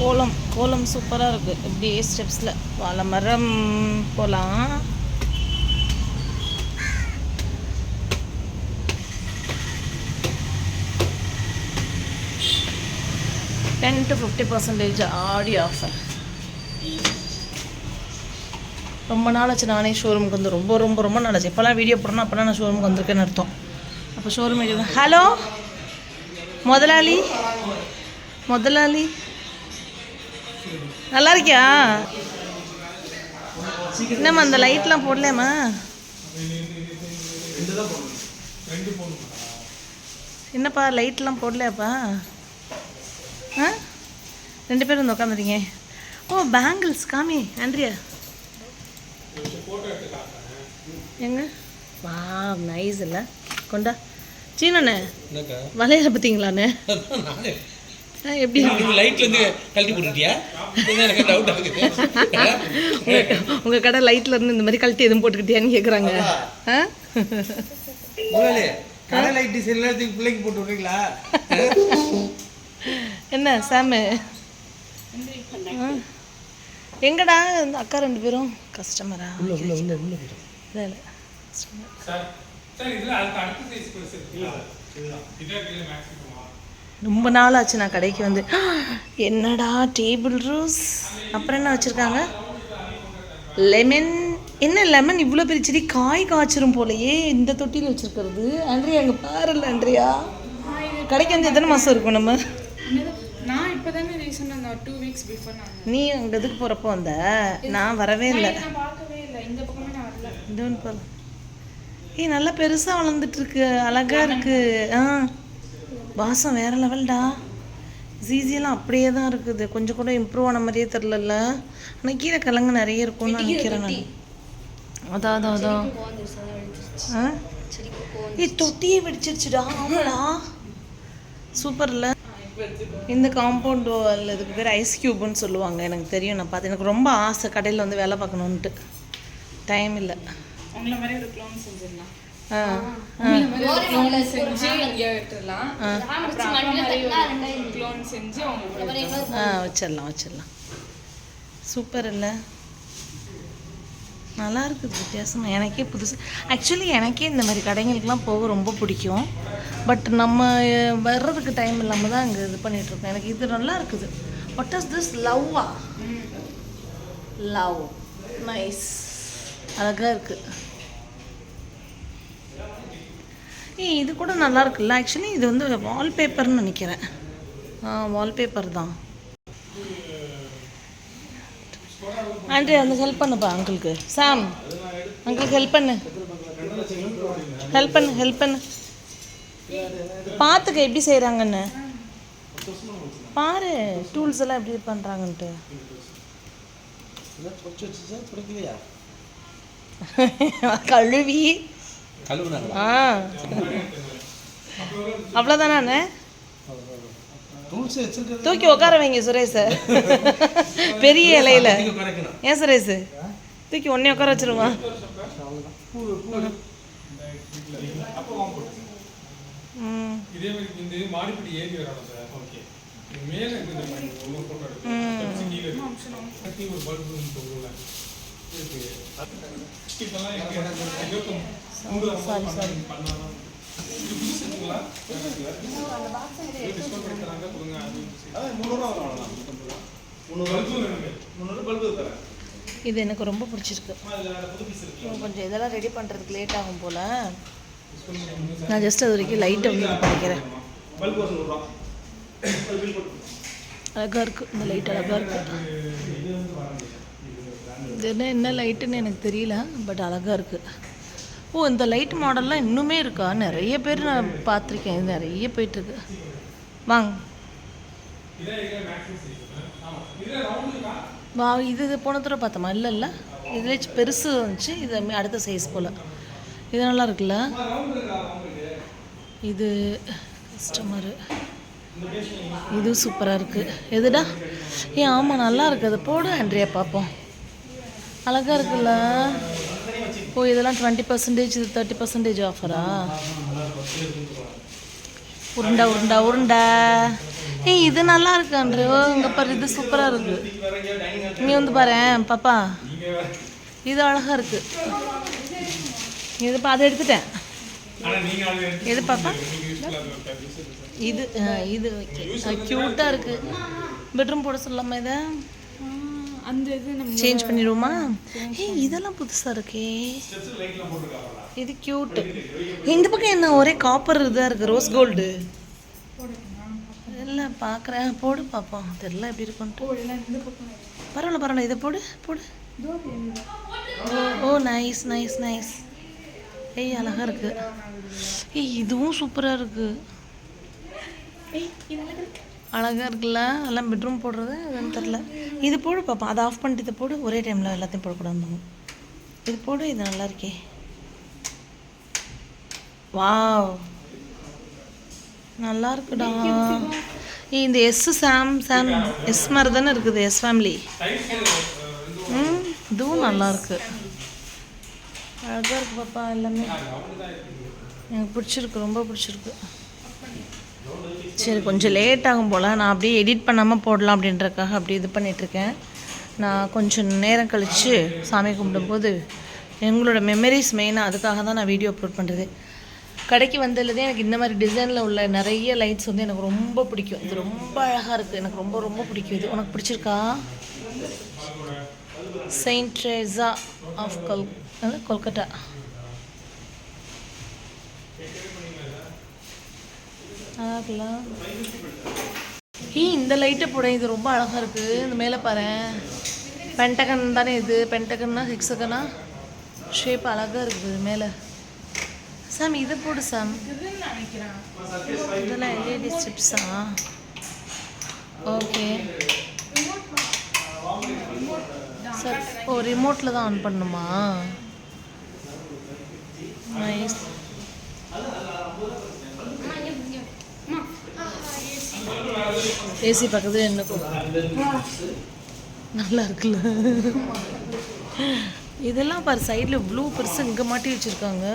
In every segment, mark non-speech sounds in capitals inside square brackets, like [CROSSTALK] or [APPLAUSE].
கோலம் கோலம் சூப்பராக இருக்குது இப்படியே ஸ்டெப்ஸில் வாழை மரம் போகலாம் ten to fifty percentage Aadi offer ரொம்ப நாள் ஆச்சு நானே ஷோரூமுக்கு வந்து. ரொம்ப ரொம்ப ரொம்ப நாள் ஆச்சு எப்போல்லாம் வீடியோ போடுறேன்னா அப்போலாம் நான் ஷோரூமுக்கு வந்திருக்கேன்னு அர்த்தம். அப்போ ஷோரூம் வீடியோ ஹலோ முதலாளி? முதலாளி? நல்லா இருக்கியா? என்னம்மா அந்த லைட்லாம் போடலாமா என்னப்பா லைட்லாம் போடலையாப்பா? ஆ? ரெண்டு பேரும் வந்து உட்காந்துறீங்க ஓ பேங்கிள்ஸ் காமி ஆண்ட்ரியா. எங்க? வா நைஸ் இல்லை கொண்டா. சீனண்ணே வளையல பார்த்தீங்களாண்ணே எப்படி? லைட்ல இருந்து கழட்டி போட்டுட்டியா இதுதான் எனக்கு டவுட் ஆகுது. உங்க கடை லைட்ல இருந்து இந்த மாதிரி கழட்டி எதுவும் போட்டுக்கிட்டியான்னு கேக்குறாங்க. கடை லைட் டிசைன்ல தூக்கி பிள்ளைக்கு போட்டு விடுறீங்களா? என்ன சாமு. எங்கடா? இந்த அக்கா ரெண்டு பேரும். கஸ்டமரா உள்ள உள்ள உள்ள உள்ள இல்லை இல்லை. Customer. சார் சார் இதில் அதுக்கு அடுத்த சைஸ் பெருசு இருக்குல்ல இதான் கீழே மேக்ஸிமம் ரொம்ப நாள் ஆச்சு நான் கடைக்கு வந்து. என்னடா டேபிள் ரோஸ்? அப்புறம் என்ன வச்சுருக்காங்க? லெமன் என்ன லெமன் இவ்வளோ பெரிய செடி காய் காய்ச்சிரும் போலயே. இந்த தொட்டியில் வச்சுருக்கிறது. ஆண்ட்ரியா அங்கே பாருல்ல ஆண்ட்ரியா. கடைக்கு வந்து எத்தனை மாதம் இருக்கும் நம்ம? நான் அந்த டூ வீக்ஸ் பிஃபோர் நீ அங்கே இதுக்கு போகிறப்போ வந்த? நான் வரவே இல்லை. இந்த பக்கமே நான் வரல. ஏய் நல்லா பெருசாக வளர்ந்துட்டு இருக்கு. அழகா இருக்கு. ஆ. வாசம் வேற லெவல்டா ஜீசியெல்லாம் அப்படியே தான் இருக்குது. கொஞ்சம் கூட இம்ப்ரூவ் ஆன மாதிரியே தெரிலல்ல ஆனால் கீரை கிழங்கு நிறைய இருக்கும்னு நினைக்கிறேன் நான். அதான் அதான் அதான் ஆ? ஏய் தொட்டியே வெடிச்சிருச்சுடா. ஆமாடா. சூப்பர்ல இந்த காம்பவுண்ட் வால் இதுக்கு பேர் ஐஸ் க்யூப்னு சொல்லுவாங்க. எனக்கு தெரியும். நான் பார்த்து எனக்கு ரொம்ப ஆசை கடையில் வந்து வேலை பார்க்கணுன்ட்டு டைம் இல்லை. உங்களை மாதிரி ஒரு க்ளோன் செஞ்சிடலாம். வச்சிடலாம் வச்சிடலாம். சூப்பர் இல்லை? நல்லா இருக்குது வித்தியாசமா. எனக்கே புதுசு. ஆக்சுவலி எனக்கே இந்த மாதிரி கடைங்களுக்கெலாம் போக ரொம்ப பிடிக்கும். பட் நம்ம வர்றதுக்கு டைம் இல்லாமல் தான் அங்கே இது பண்ணிட்டு இருக்கோம். எனக்கு இது நல்லா இருக்குது. வாட் இஸ் திஸ் லவ்வா லவ் நைஸ் அழகாக இருக்குது ஏய் இது கூட நல்லா இருக்குல்ல ஆக்சுவலி இது வந்து வால்பேப்பர்னு நினைக்கிறேன். ஆ வால்பேப்பர் தான். ஆண்ட்ரி வந்து ஹெல்ப் பண்ணுப்பா அங்கிளுக்கு சாம் அங்கிளுக்கு ஹெல்ப் பண்ணு. ஹெல்ப் பண்ணு ஹெல்ப் பண்ணு. பார்த்துக்க எப்படி செய்கிறாங்கன்னு பாரு டூல்ஸ் எல்லாம் எப்படி பண்ணுறாங்கன்ட்டு [LAUGHS] கழுவி ஆ. அவ்வளோதானே தூக்கி உட்கார வைங்க சுரேஷ. பெரிய இலையில. ஏன் சுரேஷ்? தூக்கி உடனே உட்கார வச்சிருமா? ம். இதே மாதிரி இந்த மாடிப்படி ஏறி வரணும் சார் ஓகே மேலே எடுத்து கீழே ஒரு பல்பு இருக்கு. இப்பெல்லாம் எங்க சாரி. சாரி பண்ணலாம் இது எனக்கு ரொம்ப பிடிச்சிருக்கு. கொஞ்சம் இதெல்லாம் ரெடி பண்ணுறதுக்கு லேட் ஆகும் போல். நான் ஜஸ்ட் அது வரைக்கும் லைட்டை வந்து பண்ணிக்கிறேன். அழகாக இருக்குது இந்த லைட் அழகாக இருக்குது இது என்ன என்ன லைட்டுன்னு எனக்கு தெரியல பட் அழகாக இருக்குது ஓ இந்த லைட் மாடல்லாம் இன்னுமே இருக்கா? நிறைய பேர் நான் பார்த்துருக்கேன். இது நிறைய போயிட்டுருக்கு. வாங்க. வா இது இது போன தடவை பார்த்தோமா? இல்லை இல்லை இதுல பெருசு வந்துச்சு. இது அடுத்த சைஸ் போல். இது நல்லா இருக்குல்ல? இது கஸ்டமரு இது சூப்பராக இருக்குது எதுடா? ஏன் ஆமாம் நல்லா இருக்குது அதை போடு ஆண்ட்ரியா பார்ப்போம். அழகாக இருக்குல்ல? ஓ இதெல்லாம் டுவெண்ட்டி பர்சன்டேஜ் இது தேர்ட்டி பர்சன்டேஜ் ஆஃபரா உருண்டா உருண்டா உருண்டா. ஏய் இது நல்லா இருக்கு அன்று. இங்கே பாரு இது சூப்பராக இருக்கு. நீ வந்து பாரு பாப்பா. இது அழகாக இருக்கு. இது பா அதை எடுத்துட்டேன். எது பாப்பா. இது இது க்யூட்டாக இருக்குது பெட்ரூம் போட சொல்லாமா இதை? அந்த இது நம்ம சேஞ்ச் பண்ணிடுவோமா? ஏய் இதெல்லாம் புதுசாக இருக்கே. இது க்யூட்டு இந்த பக்கம் என்ன ஒரே காப்பர் இதாக இருக்குது ரோஸ் கோல்டு இல்லை பார்க்குறேன் போடு பார்ப்போம் தெரியல எப்படி இருக்குன்ட்டு. பரவாயில்ல பரவாயில்ல. இதை போடு போடு. ஓ ஓ நைஸ் நைஸ் நைஸ் ஏய் அழகா இருக்கு. ஏய் இதுவும் சூப்பராக இருக்கு. அழகா இருக்குல்ல? எல்லாம் பெட்ரூம் போடுறது அதுன்னு தெரில இது போடு பாப்பா. அதை ஆஃப் பண்ணிட்டு இதை போடு. ஒரே டைமில் எல்லாத்தையும் போடக்கூடாது இது போடு. இது நல்லா இருக்கே. வாவ். நல்லா இருக்குடா. இந்த எஸ் சாம் சாம் எஸ் மாதிரி தானே இருக்குது எஸ் ஃபேமிலி ம் இதுவும் நல்லா இருக்கு. அழகாக இருக்கு பாப்பா எல்லாமே. எனக்கு பிடிச்சிருக்கு. ரொம்ப பிடிச்சிருக்கு. சரி கொஞ்சம் லேட் ஆகும் போல். நான் அப்படியே எடிட் பண்ணாமல் போடலாம் அப்படின்றக்காக அப்படி இது பண்ணிகிட்ருக்கேன் நான் கொஞ்சம் நேரம் கழித்து சாமி கும்பிடும்போது எங்களோட மெமரிஸ் மெயினாக அதுக்காக தான் நான் வீடியோ அப்லோட் பண்ணுறது கடைக்கு வந்ததுலேருந்தே எனக்கு இந்த மாதிரி டிசைனில் உள்ள நிறைய லைட்ஸ் வந்து எனக்கு ரொம்ப பிடிக்கும். இது ரொம்ப அழகாக இருக்குது எனக்கு ரொம்ப ரொம்ப பிடிக்கும். இது உனக்கு பிடிச்சிருக்கா? செயின்ட் ட்ரேசா ஆஃப் கொல் கொல்கட்டா. நல்லா இருக்குல்ல இந்த லைட்டை போட இது ரொம்ப அழகாக இருக்குது இந்த மேலே பாரு. பென்டகன் தானே இது. பென்டகன்னா ஹெக்ஸகனா ஷேப் அழகாக இருக்குது மேலே. சாம் இதை போடு சாம். இதெல்லாம் எல்இடி சிப்ஸா ஓகே சார் ஓ ரிமோட்டில் தான் ஆன் பண்ணணுமா நைஸ் ஏசி பக்கத்துல என்னக்கும் நல்லா இருக்குல்ல? இதெல்லாம் பாரு சைடில் ப்ளூ பெருசு இங்கே மாட்டி வச்சுருக்காங்க.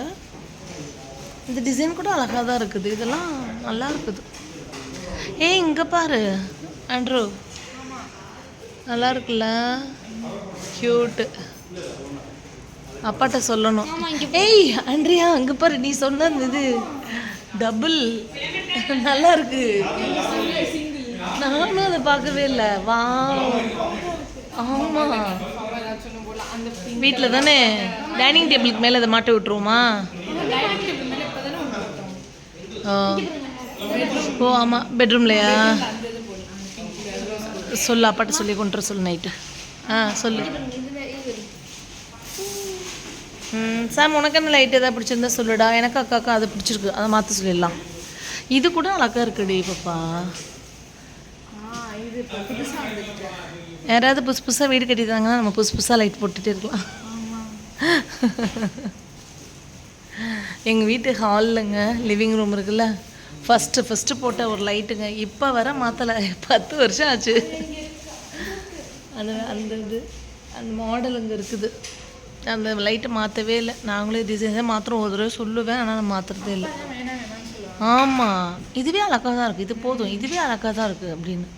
இந்த டிசைன் கூட அழகாக தான் இருக்குது. இதெல்லாம் நல்லா இருக்குது. ஏய் இங்கே பாரு ஆண்ட்ரூ. நல்லா இருக்குல்ல? க்யூட்டு அப்பாட்ட சொல்லணும். ஏய் ஆண்ட்ரியா அங்கே பாரு நீ சொன்ன இது டபுள் நல்லா இருக்கு. நானும் அதை பார்க்கவே இல்லை. வா ஆமா. வீட்டில் தானே? டைனிங் டேபிளுக்கு மேலே அதை மாட்ட விட்டுருவோமா? ஓ. ஓ ஆமாம் பெட்ரூம்லையா அந்த சொல்லு அப்பாட்ட சொல்லி கொண்டு வர சொல்லு நைட்டு ஆ சொல்லு. ம் சாம் உனக்கு என்ன லைட் எதாவது பிடிச்சிருந்தா சொல்லுடா. எனக்கு அக்காக்கா அது பிடிச்சிருக்கு. அதை மாற்ற சொல்லிடலாம். இது கூட அழகாக இருக்குடி பாப்பா ஆ இது இப்போ புதுசாக வந்துருக்கு யாராவது புதுசு புதுசாக வீடு கட்டிட்டாங்கன்னா நம்ம புதுசு புதுசாக லைட் போட்டுகிட்டே இருக்கலாம். எங்கள் வீட்டு ஹாலில்ங்க லிவிங் ரூம் இருக்குல்ல ஃபஸ்ட்டு ஃபஸ்ட்டு போட்ட ஒரு லைட்டுங்க இப்போ வர மாற்றலை பத்து வருஷம் ஆச்சு. அந்த அந்த இது அந்த மாடல் அங்கே இருக்குது. அந்த லைட்டை மாற்றவே இல்லை. நாங்களே டிசைன் தான் மாத்திரம் ஒரு தடவை சொல்லுவேன் ஆனால் நான் மாற்றுறதே இல்லை. ஆமாம் இதுவே அழகாக தான் இருக்குது இது போதும். இதுவே அழகாக தான் இருக்குது அப்படின்னு.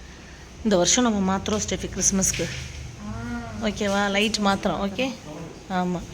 இந்த வருஷம் நம்ம மாற்றுறோம் ஸ்டெஃபி கிறிஸ்மஸ்க்கு. ஓகேவா? லைட் மாற்றுறோம் ஓகே? ஆமாம்